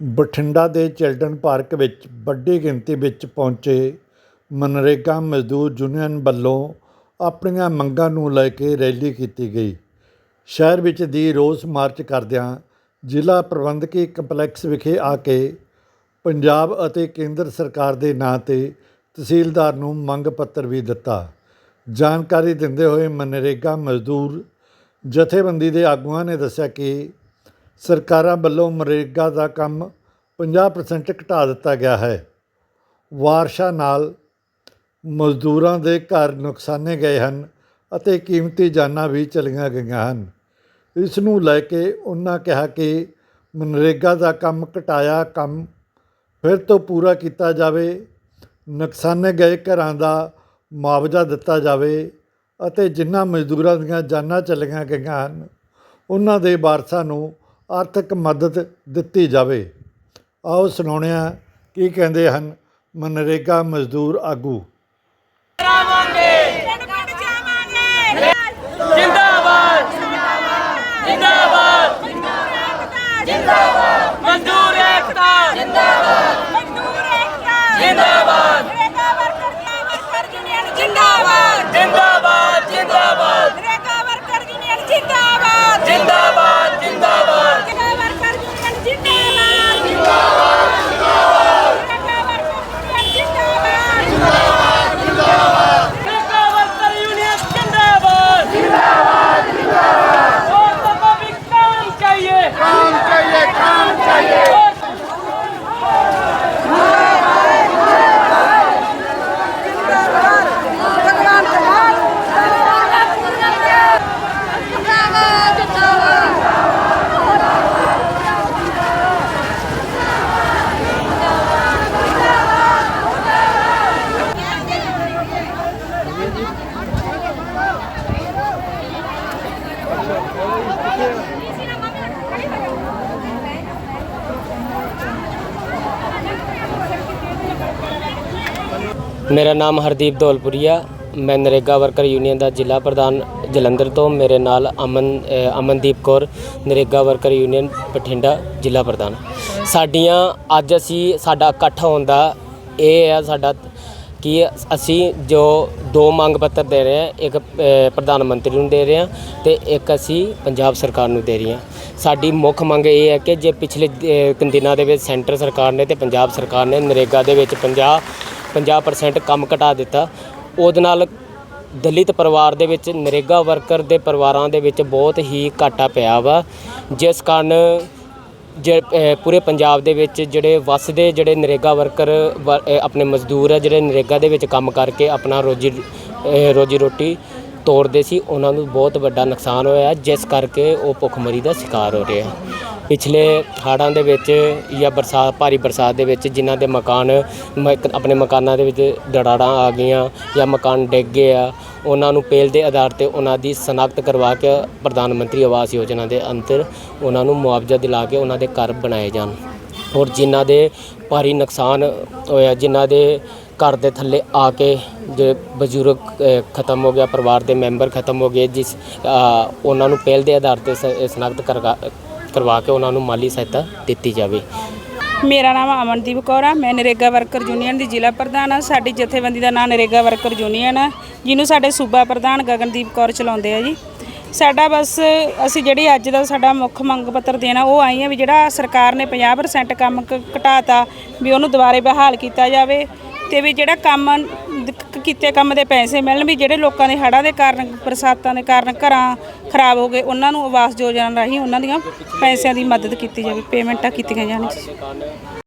ਬਠਿੰਡਾ ਦੇ children park ਵਿੱਚ ਵੱਡੀ ਗਿਣਤੀ ਵਿੱਚ ਪਹੁੰਚੇ ਮਨਰੇਗਾ ਮਜ਼ਦੂਰ ਯੂਨੀਅਨ ਵੱਲੋਂ ਆਪਣੀਆਂ ਮੰਗਾਂ ਨੂੰ ਲੈ ਕੇ ਰੈਲੀ ਕੀਤੀ ਗਈ। ਸ਼ਹਿਰ ਵਿੱਚ ਦੀ ਰੋਸ ਮਾਰਚ ਕਰਦਿਆਂ ਜ਼ਿਲ੍ਹਾ ਪ੍ਰਬੰਧਕੀ ਕੰਪਲੈਕਸ ਵਿਖੇ ਆ ਕੇ ਪੰਜਾਬ ਅਤੇ ਕੇਂਦਰ ਸਰਕਾਰ ਦੇ ਨਾਂ 'ਤੇ ਤਹਿਸੀਲਦਾਰ ਨੂੰ ਮੰਗ ਪੱਤਰ ਵੀ ਦਿੱਤਾ। ਜਾਣਕਾਰੀ ਦਿੰਦੇ ਹੋਏ ਮਨਰੇਗਾ ਮਜ਼ਦੂਰ ਜਥੇਬੰਦੀ ਦੇ ਆਗੂਆਂ ਨੇ ਦੱਸਿਆ ਕਿ ਸਰਕਾਰਾਂ ਵੱਲੋਂ ਮਨਰੇਗਾ ਦਾ ਕੰਮ 50% ਘਟਾ ਦਿੱਤਾ ਗਿਆ ਹੈ। ਵਾਰਸ਼ਾ ਨਾਲ ਮਜ਼ਦੂਰਾਂ ਦੇ ਘਰ ਨੁਕਸਾਨੇ ਗਏ ਹਨ ਅਤੇ ਕੀਮਤੀ ਜਾਨਾਂ ਵੀ ਚਲੀਆਂ ਗਈਆਂ ਹਨ। ਇਸ ਨੂੰ ਲੈ ਕੇ ਉਹਨਾਂ ਕਿਹਾ ਕਿ ਮਨਰੇਗਾ ਦਾ ਕੰਮ ਘਟਾਇਆ ਕੰਮ ਫਿਰ ਤੋਂ ਪੂਰਾ ਕੀਤਾ ਜਾਵੇ, ਨੁਕਸਾਨੇ ਗਏ ਘਰਾਂ ਦਾ ਮੁਆਵਜ਼ਾ ਦਿੱਤਾ ਜਾਵੇ ਅਤੇ ਜਿਨ੍ਹਾਂ ਮਜ਼ਦੂਰਾਂ ਦੀਆਂ ਜਾਨਾਂ ਚਲੀਆਂ ਗਈਆਂ ਹਨ, ਉਹਨਾਂ ਦੇ ਵਾਰਸਾਂ ਨੂੰ ਆਰਥਿਕ ਮਦਦ ਦਿੱਤੀ ਜਾਵੇ। ਆਓ ਸੁਣਾਉਂਦੇ ਹਾਂ ਕੀ ਕਹਿੰਦੇ ਹਨ ਮਨਰੇਗਾ ਮਜ਼ਦੂਰ ਆਗੂ। ਮੇਰਾ ਨਾਮ ਹਰਦੀਪ ਧੌਲਪੁਰੀਆ ਮੈਂ ਨਰੇਗਾ ਵਰਕਰ ਯੂਨੀਅਨ ਦਾ ਜ਼ਿਲ੍ਹਾ ਪ੍ਰਧਾਨ ਜਲੰਧਰ ਤੋਂ। ਮੇਰੇ ਨਾਲ ਅਮਨ ਅਮਨਦੀਪ ਕੌਰ ਨਰੇਗਾ ਵਰਕਰ ਯੂਨੀਅਨ ਬਠਿੰਡਾ ਜ਼ਿਲ੍ਹਾ ਪ੍ਰਧਾਨ। ਸਾਡੀਆਂ ਅੱਜ ਅਸੀਂ ਸਾਡਾ ਇਕੱਠ ਹੋਣ ਦਾ ਇਹ ਹੈ ਸਾਡਾ ਕਿ ਅਸੀਂ ਜੋ ਦੋ ਮੰਗ ਪੱਤਰ ਦੇ ਰਹੇ ਹਾਂ ਇੱਕ ਪ੍ਰਧਾਨ ਮੰਤਰੀ ਨੂੰ ਦੇ ਰਹੇ ਹਾਂ ਤੇ ਇੱਕ ਅਸੀਂ ਪੰਜਾਬ ਸਰਕਾਰ ਨੂੰ ਦੇ ਰਹੇ ਹਾਂ। ਸਾਡੀ ਮੁੱਖ ਮੰਗ ਇਹ ਹੈ ਕਿ ਜੇ ਪਿਛਲੇ ਅ, ਦਿਨਾਂ ਦੇ ਵਿੱਚ ਸੈਂਟਰ ਸਰਕਾਰ ਨੇ ਤੇ ਪੰਜਾਬ ਸਰਕਾਰ ਨੇ ਨਰੇਗਾ ਦੇ ਵਿੱਚ 50 50% ਕੰਮ ਘਟਾ ਦਿੱਤਾ। ਉਹਦੇ ਨਾਲ ਦਲਿਤ ਪਰਿਵਾਰ ਦੇ ਵਿੱਚ ਨਰੇਗਾ ਵਰਕਰ ਦੇ ਪਰਿਵਾਰਾਂ ਦੇ ਵਿੱਚ ਬਹੁਤ ਹੀ ਘਾਟਾ ਪਿਆ ਵਾ। ਜਿਸ ਕਾਰਨ ਜੇ ਪੂਰੇ ਪੰਜਾਬ ਦੇ ਵਿੱਚ ਜਿਹੜੇ ਵੱਸਦੇ ਜਿਹੜੇ ਨਰੇਗਾ ਵਰਕਰ ਵ- ਆਪਣੇ ਮਜ਼ਦੂਰ ਆ ਜਿਹੜੇ ਨਰੇਗਾ ਦੇ ਵਿੱਚ ਕੰਮ ਕਰਕੇ ਆਪਣਾ ਰੋਜੀ ਅ, ਰੋਜੀ ਰੋਟੀ ਤੋੜਦੇ ਸੀ ਉਹਨਾਂ ਨੂੰ ਬਹੁਤ ਵੱਡਾ ਨੁਕਸਾਨ ਹੋਇਆ। ਜਿਸ ਕਰਕੇ ਉਹ ਭੁੱਖਮਰੀ ਦਾ ਸ਼ਿਕਾਰ ਹੋ ਰਹੇ ਆ। ਪਿਛਲੇ ਹੜ੍ਹਾਂ ਦੇ ਵਿੱਚ ਜਾਂ ਬਰਸਾਤ, ਭਾਰੀ ਬਰਸਾਤ ਦੇ ਵਿੱਚ ਜਿਨ੍ਹਾਂ ਦੇ ਮਕਾਨ, ਮ- ਆਪਣੇ ਮਕਾਨਾਂ ਦੇ ਵਿੱਚ ਦਰਾੜਾਂ ਆ ਗਈਆਂ ਜਾਂ ਮਕਾਨ ਡਿੱਗ ਗਏ ਆ, ਉਹਨਾਂ ਨੂੰ ਪਹਿਲ ਦੇ ਆਧਾਰ ਤੇ ਉਹਨਾਂ ਦੀ ਸਨਾਖਤ ਕਰਵਾ ਕੇ ਪ੍ਰਧਾਨ ਮੰਤਰੀ ਆਵਾਸ ਯੋਜਨਾ ਦੇ ਅੰਤਰ ਉਹਨਾਂ ਨੂੰ ਮੁਆਵਜ਼ਾ ਦਿਲਾ ਕੇ ਉਹਨਾਂ ਦੇ ਘਰ ਬਣਾਏ ਜਾਣ। ਔਰ ਜਿਨ੍ਹਾਂ ਦੇ ਭਾਰੀ ਨੁਕਸਾਨ ਹੋਇਆ, ਜਿਨ੍ਹਾਂ ਦੇ ਘਰ ਦੇ ਥੱਲੇ ਆ ਕੇ ਜੇ ਬਜ਼ੁਰਗ ਖਤਮ ਹੋ ਗਿਆ, ਪਰਿਵਾਰ ਦੇ ਮੈਂਬਰ ਖਤਮ ਹੋ ਗਏ, ਜਿਸ ਉਹਨਾਂ ਨੂੰ ਪਹਿਲ ਦੇ ਆਧਾਰ ਤੇ ਸ- ਸਨਾਖਤ ਕਰਵਾ ਕਰਵਾ ਕੇ ਉਹਨਾਂ ਨੂੰ ਮਾਲੀ ਸਹਾਇਤਾ ਦਿੱਤੀ ਜਾਵੇ। ਮੇਰਾ ਨਾਮ ਅਮਨਦੀਪ ਕੌਰ ਆ। ਮੈਂ ਨਰੇਗਾ ਵਰਕਰ ਯੂਨੀਅਨ ਦੀ ਜ਼ਿਲ੍ਹਾ ਪ੍ਰਧਾਨ ਆ। ਸਾਡੀ ਜਥੇਬੰਦੀ ਦਾ ਨਾਮ ਨਰੇਗਾ ਵਰਕਰ ਯੂਨੀਅਨ ਆ, ਜਿਹਨੂੰ ਸਾਡੇ ਸੂਬਾ ਪ੍ਰਧਾਨ ਗਗਨਦੀਪ ਕੌਰ ਚਲਾਉਂਦੇ ਆ ਜੀ। ਸਾਡਾ ਬਸ, ਅਸੀਂ ਜਿਹੜੀ ਅੱਜ ਦਾ ਸਾਡਾ ਮੁੱਖ ਮੰਗ ਪੱਤਰ ਦੇਣਾ ਉਹ ਆਈ ਆ ਵੀ ਜਿਹੜਾ ਸਰਕਾਰ ਨੇ 50% ਕੰਮ ਕ- ਘਟਾਤਾ, ਵੀ ਉਹਨੂੰ ਦੁਬਾਰੇ ਬਹਾਲ ਕੀਤਾ ਜਾਵੇ ਤੇ ਵੀ ਜਿਹੜਾ ਕੰਮ ਕੀਤੇ ਕੰਮ ਦੇ ਪੈਸੇ ਮਿਲਣ ਵੀ ਜਿਹੜੇ ਲੋਕਾਂ ਦੇ ਹੜ੍ਹਾਂ ਦੇ ਕਾਰਨ, ਬਰਸਾਤਾਂ ਦੇ ਕਾਰਨ ਘਰਾਂ ਖਰਾਬ ਹੋ ਗਏ, ਉਹਨਾਂ ਨੂੰ ਆਵਾਸ ਯੋਜਨਾ ਰਾਹੀਂ ਉਹਨਾਂ ਦੀਆਂ ਪੈਸਿਆਂ ਦੀ ਮਦਦ ਕੀਤੀ ਜਾਵੇ, ਪੇਮੈਂਟਾਂ ਕੀਤੀਆਂ ਜਾਣ